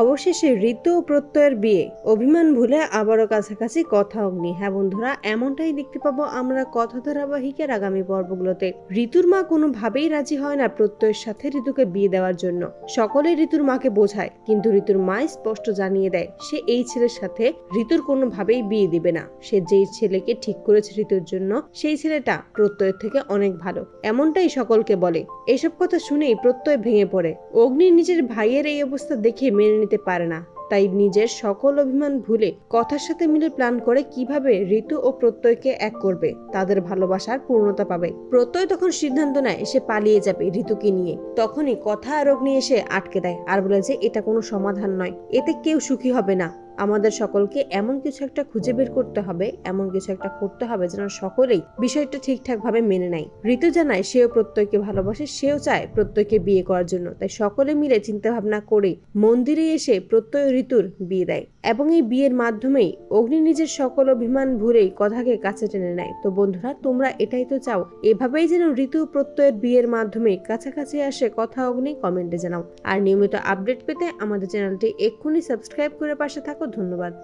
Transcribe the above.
অবশেষে ঋতু ও প্রত্যয়ের বিয়ে। অভিমান ভুলে আবারও কাছাকাছি কথা অগ্নি। হ্যাঁ বন্ধুরা, এমনটাই দেখতে পাবো আমরা কথা ধারাবাহিকের আগামী পর্বগুলোতে। ঋতুর মা কোনোভাবেই রাজি হয় না প্রত্যয়ের সাথে ঋতুকে বিয়ে দেওয়ার জন্য। সকলে ঋতুর মাকে বোঝায়, কিন্তু ঋতুর মা স্পষ্ট জানিয়ে দেয়, সে এই ছেলের সাথে ঋতুর কোনোভাবেই বিয়ে দিবে না। সে যেই ছেলেকে ঠিক করেছে ঋতুর জন্য, সেই ছেলেটা প্রত্যয়ের থেকে অনেক ভালো। এমনটাই সকলকে বলে। এসব কথা শুনেই প্রত্যয় ভেঙে পড়ে। অগ্নি নিজের ভাইয়ের এই অবস্থা দেখে মেনে নিতে পারে না। তাই নিজের সকল অভিমান ভুলে কথার সাথে মিলে প্ল্যান করে কীভাবে ঋতু ও প্রত্যয়কে এক করবে, তাদের ভালোবাসার পূর্ণতা পাবে। প্রত্যয় তখন সিদ্ধান্ত নেয়, সে পালিয়ে যাবে ঋতুকে নিয়ে। তখনই কথা আর অগ্নি এসে আটকে দেয় আর বলে যে, এটা কোনো সমাধান নয়। এতে কেউ সুখী হবে না। আমাদের সকলকে এমন কিছু একটা খুঁজে বের করতে হবে, এমন কিছু একটা করতে হবে যেন সকলেই বিষয়টা ঠিকঠাক ভাবে মেনে নেয়। ঋতু জানায় সেও প্রত্যয়কে ভালোবাসে, সেও চায় প্রত্যয়কে বিয়ে করার জন্য। তাই সকলে মিলে চিন্তা ভাবনা করে মন্দিরে এসে প্রত্যয় ঋতুর বিয়ে দেয়। এবং এই বিয়ের মাধ্যমেই অগ্নি নিজের সকল অভিমান ভুলেই কথাকে কাছে টেনে নেয়। তো বন্ধুরা, তোমরা এটাই তো চাও। এভাবেই যেন ঋতু প্রত্যয়ের বিয়ের মাধ্যমে কাছাকাছি আসে কথা অগ্নি, কমেন্টে জানাও। আর নিয়মিত আপডেট পেতে আমাদের চ্যানেলটি এক্ষুনি সাবস্ক্রাইব করে পাশে থাকো। ধন্যবাদ।